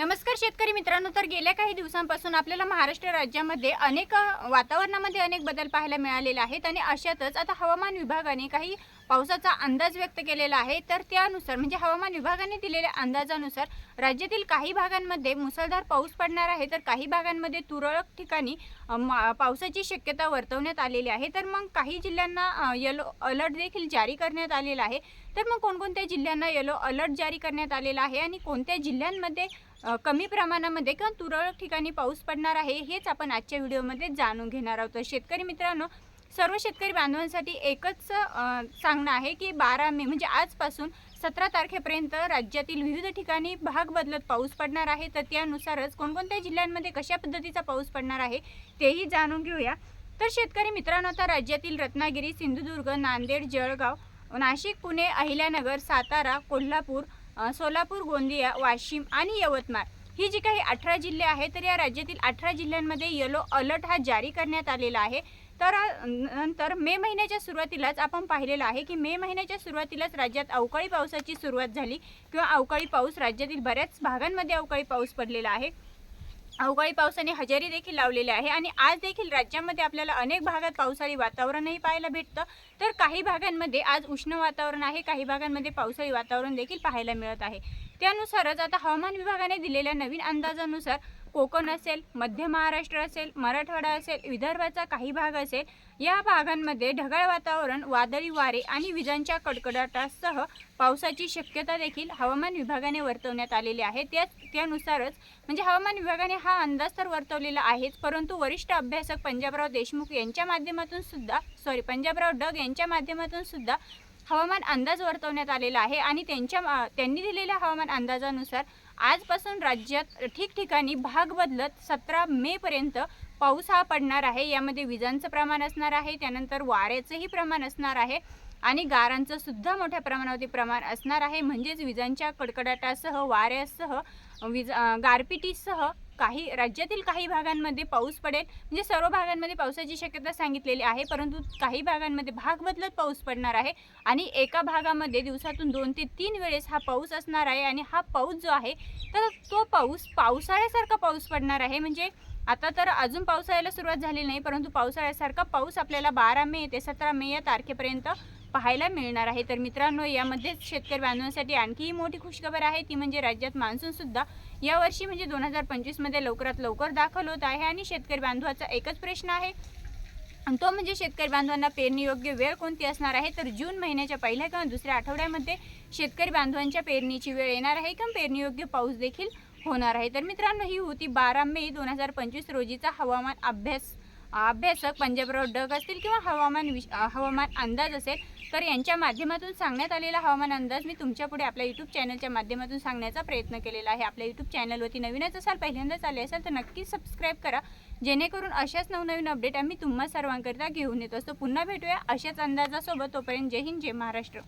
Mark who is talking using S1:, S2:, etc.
S1: नमस्कार शेतकरी मित्रांनो तर गेल्या काही दिवसांपासून आपल्याला महाराष्ट्र राज्यामध्ये अनेक वातावरणामध्ये अनेक बदल पाहायला मिळालेले आहेत आणि अशातच आता हवामान विभागाने काही पावसाचा अंदाज व्यक्त केलेला आहे तर त्यानुसार म्हणजे हवामान विभागाने दिलेल्या अंदाजानुसार राज्यातील काही भागांमध्ये मुसळधार पाऊस पडणार आहे तर काही भागांमध्ये तुरळक ठिकाणी मा- पावसाची शक्यता वर्तवण्यात आलेली आहे. तर मग काही जिल्ह्यांना येलो अलर्ट देखील जारी करण्यात आलेला आहे. तर मग कोणकोणत्या जिल्ह्यांना येलो अलर्ट जारी करण्यात आलेला आहे आणि कोणत्या जिल्ह्यांमध्ये कमी प्रमाणामध्ये किंवा तुरळक ठिकाणी पाऊस पडणार आहे हेच आपण आजच्या व्हिडिओमध्ये जाणून घेणार आहोत. तर शेतकरी मित्रांनो सर्व शेतकरी बांधवांसाठी एकच सांगणं आहे की बारा मे म्हणजे आजपासून सतरा तारखेपर्यंत राज्यातील विविध ठिकाणी भाग बदलत पाऊस पडणार आहे. तर त्यानुसारच कोणकोणत्या जिल्ह्यांमध्ये कशा पद्धतीचा पाऊस पडणार आहे तेही जाणून घेऊया. तर शेतकरी मित्रांनो आता राज्यातील रत्नागिरी सिंधुदुर्ग नांदेड जळगाव नाशिक पुणे अहिल्यानगर सातारा कोल्हापूर सोलापूर गोंदिया वाशिम आणि यवतमाळ ही जी काही अठरा जिल्हे आहेत तर या राज्यातील अठरा जिल्ह्यांमध्ये येलो अलर्ट हा जारी करण्यात आलेला आहे. तर नंतर मे महिन्याच्या सुरुवातीलाच आपण पाहिलेलं आहे की मे महिन्याच्या सुरुवातीलाच राज्यात अवकाळी पावसाची सुरुवात झाली किंवा अवकाळी पाऊस राज्यातील बऱ्याच भागांमध्ये अवकाळी पाऊस पडलेला आहे. अवकाळी पावसाने हजेरी देखील लावलेली आहे आणि आज देखील राज्यामध्ये आपल्याला अनेक भागात पावसाळी वातावरणही पाहायला भेटतं. तर काही भागांमध्ये आज उष्ण वातावरण आहे काही भागांमध्ये पावसाळी वातावरण देखील पाहायला मिळत आहे. त्यानुसारच आता हवामान विभागाने दिलेल्या नवीन अंदाजानुसार कोकण असेल मध्य महाराष्ट्र असेल मराठवाडा असेल विदर्भाचा काही भाग असेल या भागांमध्ये ढगाळ वातावरण वादळी वारे आणि विजांच्या कडकडाटासह पावसाची शक्यता देखील हवामान विभागाने वर्तवण्यात आलेली आहे. त्या त्यानुसारच म्हणजे हवामान विभागाने हा अंदाज तर वर्तवलेला आहेच परंतु वरिष्ठ अभ्यासक पंजाबराव देशमुख यांच्या माध्यमातून सुद्धा सॉरी पंजाबराव डग यांच्या माध्यमातून सुद्धा हवामान अंदाज वर्तवण्यात आलेला आहे आणि त्यांच्या त्यांनी दिलेल्या हवामान अंदाजानुसार आजपासून राज्यात ठिकठिकाणी भाग बदलत सतरा मेपर्यंत पाऊस हा पडणार आहे. यामध्ये विजांचं प्रमाण असणार आहे त्यानंतर वाऱ्याचंही प्रमाण असणार आहे आणि गारांचं सुद्धा मोठ्या प्रमाणावरती प्रमाण असणार आहे. म्हणजेच विजांच्या कडकडाटासह वाऱ्यासह विज गारपिटीसह काही राज्यातील काही भागांमध्ये पाऊस पडेल. म्हणजे सर्व भागांमध्ये पावसाची शक्यता सांगितलेली आहे परंतु काही भागांमध्ये भाग बदलत पाऊस पडणार आहे. आणि एका भागामध्ये दिवसातून दोन ते तीन वेळेस हा पाऊस असणार आहे आणि हा पाऊस जो आहे तर तो पाऊस पावसाळ्यासारखा पाऊस पडणार आहे. म्हणजे आता तर अजून पावसाळ्याला सुरुवात झालेली नाही परंतु पावसाळ्यासारखा पाऊस आपल्याला बारा मे ते सतरा मे या तारखेपर्यंत पाहायला मिळणार आहे. तर मित्रांनो यामध्येच शेतकरी बांधवांसाठी आणखीही मोठी खुशखबर आहे. ती म्हणजे राज्यात मान्सूनसुद्धा यावर्षी म्हणजे दोन हजार पंचवीसमध्ये लवकरात लवकर दाखल होत आहे आणि शेतकरी बांधवाचा एकच प्रश्न आहे. तो म्हणजे शेतकरी बांधवांना पेरणी योग्य वेळ कोणती असणार आहे? तर जून महिन्याच्या पहिल्या किंवा दुसऱ्या आठवड्यामध्ये शेतकरी बांधवांच्या पेरणीची वेळ येणार आहे. किंवा पेरणी योग्य पाऊस देखील होणार आहे. तर मित्रांनो ही होती बारा मे दोन हजार पंचवीस रोजीचा हवामान अभ्यास अभ्यासक पंजाबराव डग असतील किंवा हवामान विश हवामान अंदाज असेल तर यांच्या माध्यमातून सांगण्यात आलेला हवामान अंदाज मी तुमच्यापुढे आपल्या यूट्यूब चॅनलच्या माध्यमातून सांगण्याचा प्रयत्न केलेला आहे. आपल्या यूट्यूब चॅनलवरती नवीनच असाल पहिल्यांदाच आले असाल तर नक्कीच सबस्क्राईब करा. जेणेकरून अशाच नवनवीन अपडेट आम्ही तुम्हा सर्वांकरिता घेऊन येत असतो. पुन्हा भेटूया अशाच अंदाजासोबत. तोपर्यंत जय हिंद जय महाराष्ट्र.